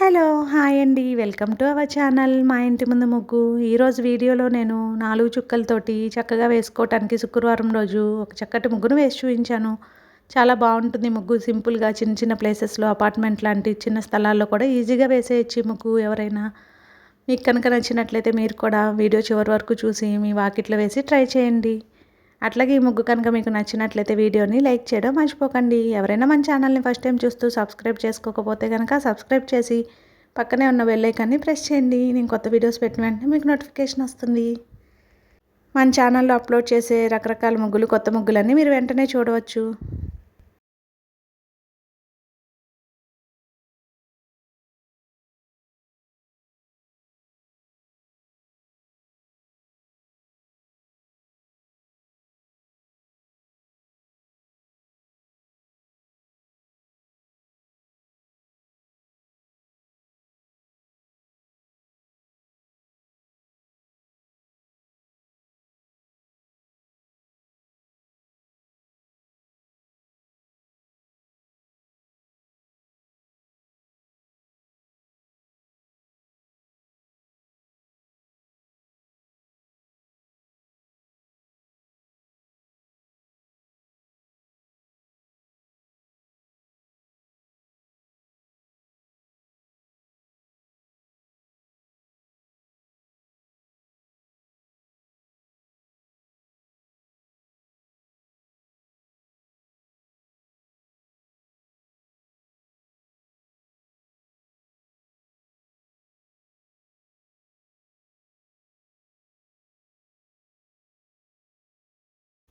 Hello hi అండి. Welcome to our channel మా ఇంటి ముందు ముగ్గు. ఈరోజు వీడియోలో నేను నాలుగు చుక్కలతోటి చక్కగా వేసుకోవటానికి శుక్రవారం రోజు ఒక చక్కటి ముగ్గును వేసి చూపించాను. చాలా బాగుంటుంది ముగ్గు. సింపుల్గా చిన్న చిన్న ప్లేసెస్లో అపార్ట్మెంట్ లాంటి చిన్న స్థలాల్లో కూడా ఈజీగా వేసేయచ్చు ముగ్గు ఎవరైనా. మీకు కనుక నచ్చినట్లయితే మీరు కూడా వీడియో చివరి వరకు చూసి మీ వాకిట్లో వేసి ట్రై చేయండి. అట్లాగే ఈ ముగ్గు కనుక మీకు నచ్చినట్లయితే వీడియోని లైక్ చేయడం మర్చిపోకండి. ఎవరైనా మన ఛానల్ని ఫస్ట్ టైం చూస్తూ సబ్స్క్రైబ్ చేసుకోకపోతే కనుక సబ్స్క్రైబ్ చేసి పక్కనే ఉన్న బెల్లైకాన్ని ప్రెస్ చేయండి. నేను కొత్త వీడియోస్ పెట్టిన వెంటనే మీకు నోటిఫికేషన్ వస్తుంది. మన ఛానల్లో అప్లోడ్ చేసే రకరకాల ముగ్గులు కొత్త ముగ్గులన్నీ మీరు వెంటనే చూడవచ్చు.